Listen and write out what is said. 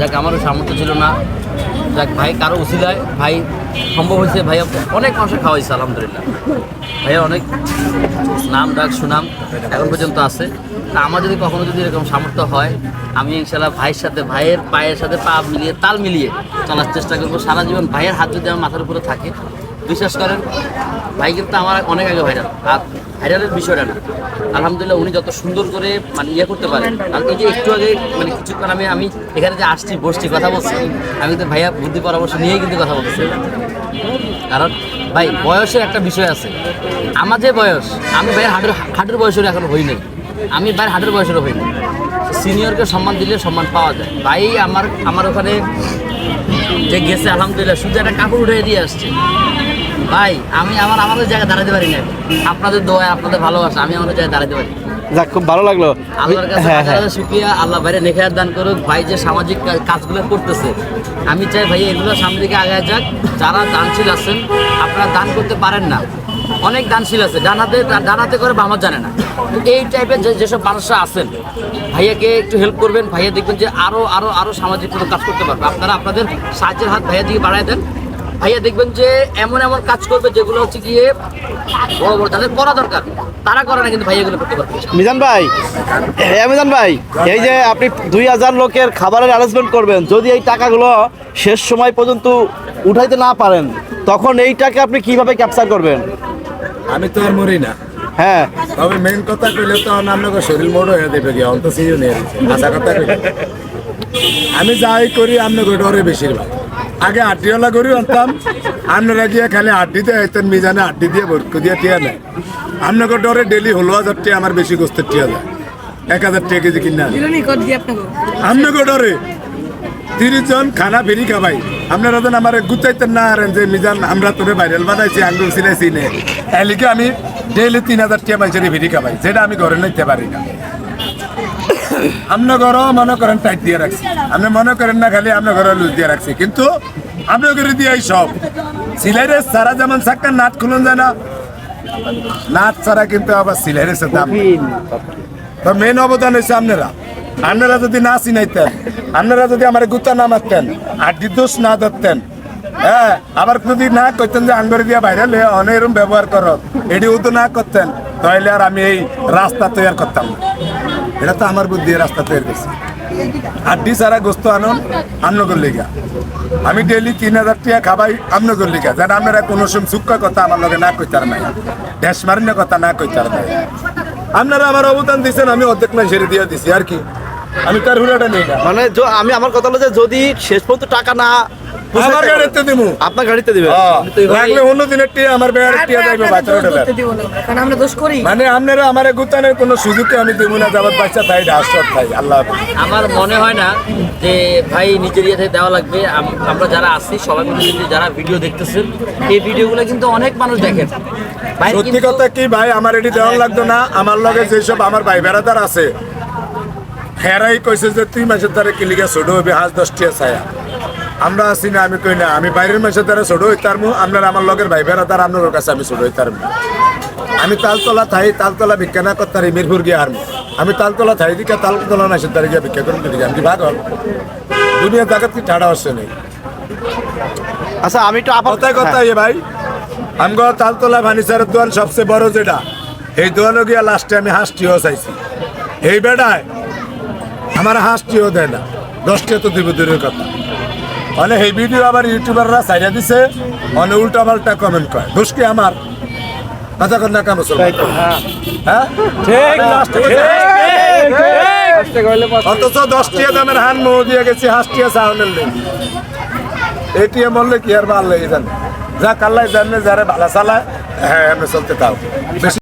যাক, আমারও সামর্থ্য ছিল না। যাক, ভাই, কারও উচিলায়, ভাই, সম্ভব হয়েছে ভাই অনেক মানুষের খাওয়াইছে, আলহামদুলিল্লাহ। ভাইয়ের অনেক নাম, ডাক, সুনাম এখন পর্যন্ত আছে। তা আমার যদি কখনো যদি এরকম সামর্থ্য হয়, আমি ইনশাল্লাহ ভাইয়ের সাথে, ভাইয়ের পায়ের সাথে পা মিলিয়ে, তাল মিলিয়ে চলার চেষ্টা করব। সারা জীবন ভাইয়ের হাত যদি আমার মাথার উপরে থাকে, বিশ্বাস করেন, ভাই কিন্তু আমার অনেক আগে ভাইরাল। আর ভাইরালের বিষয়টা না। আলহামদুলিল্লাহ উনি যত সুন্দর করে মানে ইয়ে করতে পারেন আর এই যে একটু আগে মানে কিছুক্ষণ আমি আমি এখানে যে আসছি, বসছি, কথা বলছি, আমি তো ভাইয়া বুদ্ধি পরামর্শ নিয়েই কিন্তু কথা বলছি কারণ ভাই, বয়সের একটা বিষয় আছে। আমার যে বয়স, আমি ভাইয়ের হাটের হাটের বয়সের এখনও হই নাই। আমি ভাইয়ের হাটের বয়সেরও হই নাই। সিনিয়রকে সম্মান দিলে সম্মান পাওয়া যায়। ভাই আমার আমার ওখানে যে গেছে, আলহামদুলিল্লাহ। শুধু একটা কাপড় উঠে দিয়ে আসছে। ভাই, আমি আমার আমাদের জায়গায় দাঁড়াতে পারি না আপনাদের দোয়া আপনাদের ভালোবাসা আমি আমাদের জায়গায় দাঁড়াতে পারি। যাক খুব ভালো লাগল। হ্যাঁ হ্যাঁ। শুক্রিয়া। আল্লাহ ভাইরে নেখায়াত দান করুক। ভাই যে সামাজিক কাজগুলো করতেছে আমি চাই ভাই এগুলো সামনে দিকে আগায় যাক। যারা দানশীল আছেন আপনারা দান করতে পারেন না। অনেক দানশীল আছে ডান হাতে ডান হাতে করে বামার জানে না। এই টাইপের যে যেসব মানুষরা আছেন ভাইয়াকে একটু হেল্প করবেন। ভাইয়া দেখবেন যে আরও আরও আরও সামাজিক কোনো কাজ করতে পারবে। আপনারা আপনাদের সাহায্যের হাত ভাইয়া দিকে বাড়ায় দেন। ভাইয়া দেখবেন যে এমন এমন কাজ করবে যেগুলো হচ্ছে গিয়ে বড় বড় তাদের করা দরকার। তারা করে না কিন্তু ভাইয়া এগুলো করতে পারবে। মিজান ভাই হ্যাঁ মিজান ভাই এই যে আপনি দুই হাজার লোকের খাবারের অ্যারেঞ্জমেন্ট করবেন যদি এই টাকাগুলো শেষ সময় পর্যন্ত উঠাইতে না পারেন তখন এইটাকে আপনি কীভাবে ক্যাপচার করবেন? আমি তো আর মরি না। হ্যাঁ। তবে মেন কথা কইলে তো আপনাকে শরীর মোড় হয়ে দেবে গিয়ে অন্ত সিজন আশা কথা কইলে। আমি যাই করি আপনাকে ডরে বেশিরভাগ। আগে আড্ডিওয়ালা করি আনতাম। আপনারা গিয়ে খালি আড্ডিতে আইতেন মিজানে আড্ডি দিয়ে ভর্তি দিয়ে টিয়া নেয় আপনাকে ডরে ডেলি ষোলো হাজার টিয়া আমার বেশি গোস্তের টিয়া যায় এক হাজার টাকা কেজি কিনে আপনাকে? ডরে তিরিশ জন খানা ফেরি খাবাই। আপনারা যেন আমার গুতাইতেন না আরেন যে মিজান আমরা তোরে ভাইরাল বানাইছি আঙ্গুল সিনাইছি নে। এলিকে আমি ডেইলি তিন হাজার টিয়া পয়সা ফেরি খাবাই সেটা আমি ঘরে নিতে পারি না। আপনার ঘরও মনে করেন টাইট দিয়ে রাখছি। আপনি মনে করেন না খালি আপনার ঘরে লুজ দিয়ে রাখছি। কিন্তু আপনার ঘরে দিয়ে সব। সিলাইরে সারা যেমন সাক্কার নাট খুলুন যায় না নাট ছাড়া কিন্তু আবার সিলাইরের দাম তো মেন অবদান হয়েছে আপনারা আপনারা যদি না চিনাইতেন আপনারা যদি আমার গুতা না মারতেন আর দোষ না ধরতেন হ্যাঁ আবার যদি না করতেন যে আঙ্গরে দিয়া বাইরে অনেরম ব্যবহার করো এটিও তো না করতেন তাহলে আর আমি এই রাস্তা তৈরি করতাম না। এটা তো আমার বুদ্ধি রাস্তা তৈরি করছি। আড্ডি সারা গোস্ত আনন, আমনগর লিগা। আমি ডেলি তিন হাজার টাকা খাবাই আমনগর লিগা। যেন আপনারা কোনো সময় সুক্ষ কথা আমার লগে না কইতার নাই। ড্যাশ মারিনে কথা না কইতার নাই। আপনারা আমার অবদান দিচ্ছেন আমি অর্ধেক না ছেড়ে দিয়ে দিছি, আর কি? আমি তার হুড়াটা নেই মানে আমি আমার কথা হলো যে যদি শেষ পর্যন্ত টাকা না আমার গাড়িতে দিমু। আপনার গাড়িতে দিবেন? লাগলে অন্য দিনের টিয়া আমার বেড়ার টিয়া যাইবে দিব কারণ আমরা দোষ করি। মানে আপনারা আমার গুতানের কোনো সুযোগ আমি দিব না যাবার বাচ্চা তাই তাই আল্লাহ আমার মনে হয় না যে ভাই নিজের দেওয়া লাগবে। আমরা যারা আছি সবাই মিলে যদি যারা ভিডিও দেখতেছেন এই ভিডিওগুলো কিন্তু অনেক মানুষ দেখেন। ভাই সত্যি কথা কি ভাই আমার এটি দেওয়া লাগতো না। আমার লগে যেসব আমার ভাই বেড়াদার আছে হেরাই কইছে যে তুই মাসের দ্বারা কিলিগা ছোট হইবে হাঁস দশটিয়া ছায়া। আমরা আছি না আমি কই না আমি বাইরের মাসের দ্বারা ছোট হইতার মু আপনার আমার লগের ভাই বেড়াদার আপনার কাছে আমি ছোট হইতার মু আমি তালতলা থাই তালতলা ভিক্ষা না করতার মিরপুর গিয়ে আর আমি তালতলা থাই দিকে তালতলা মাসের দ্বারা গিয়ে ভিক্ষা করুন দিকে আমি ভাগ হল দুনিয়া জায়গা কি ঠাড়া হচ্ছে নেই আচ্ছা আমি তো আপাতত কথায় কথা ইয়ে ভাই আমগো তালতলা ফার্নিচারের দোকান সবচেয়ে বড় যেটা এই দোকানে গিয়া লাস্টে আমি হাঁসটিও চাইছি। এই বেড়ায় আমার হাঁসটিও দেয় না। দশটিও তো দিব দূরের কথা। মানে এই ভিডিও আবার ইউটিউবাররা সাইডা দিছে মানে উল্টা পাল্টা কমেন্ট করে দোষ কি আমার? কথা কর না কাম হ্যাঁ। অথচ দশটিয়া দামের হান মৌ দিয়ে গেছি হাঁসটিয়া চাউনের লেগে এটিএম বললে কি আর ভালো লেগে জানে যা কাল্লাই জানে যারা ভালো চালায় হ্যাঁ চলতে তাও বেশি